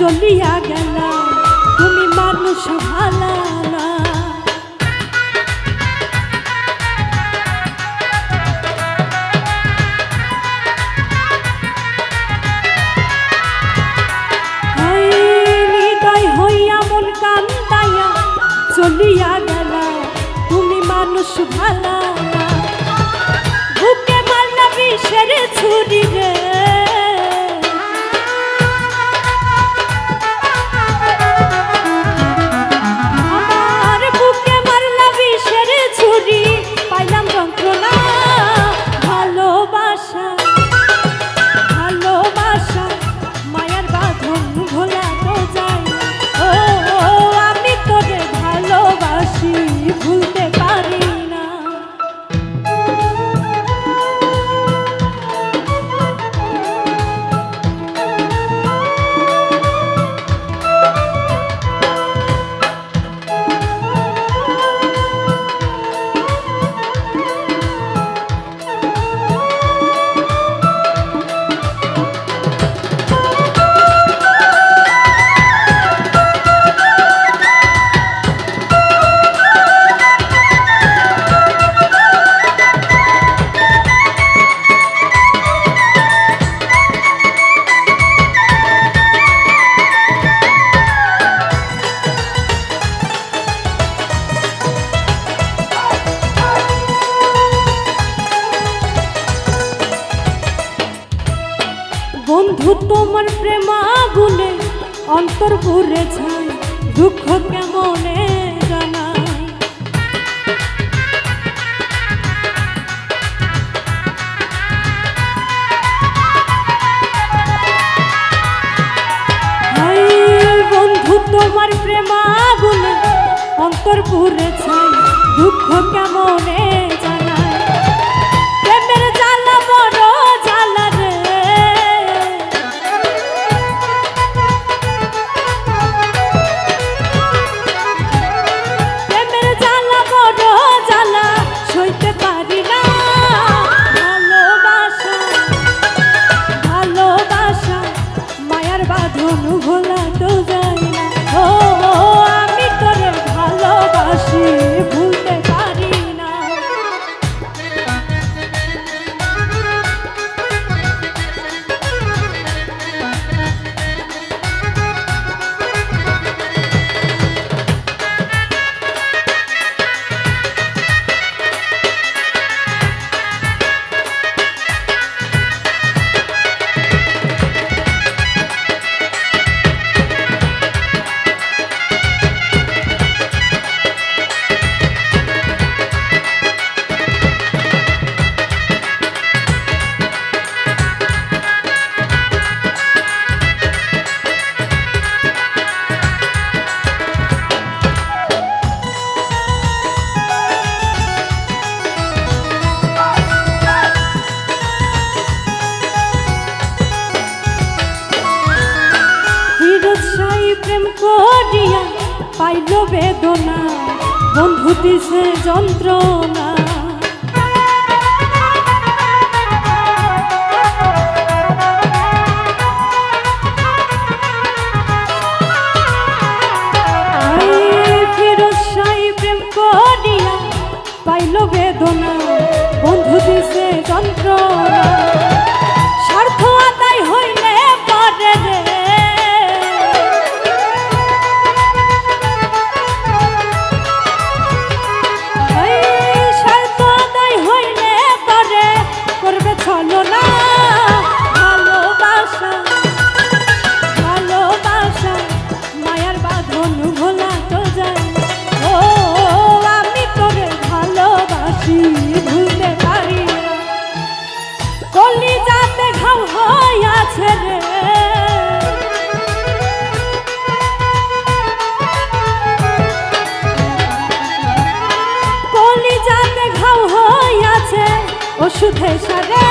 চলিয়া গেল, তুমি মানুষ ভালা চলিয়া গেলা, তুমি মানুষ ভালা বুকে মারলা বিষের ছুরি রে। অন্তর ভরে ছাই দুঃখ কেমনে জানাই বন্ধু, তোমার প্রেমা বলে অন্তর ভরে ছাই দুঃখ কেমনে প্রেম করিয়া পাইল বেদনা। বন্ধু দিছে যন্ত্রণা। পাইল বেদনা। বন্ধু দিছে যন্ত্রণা। সুধে সারে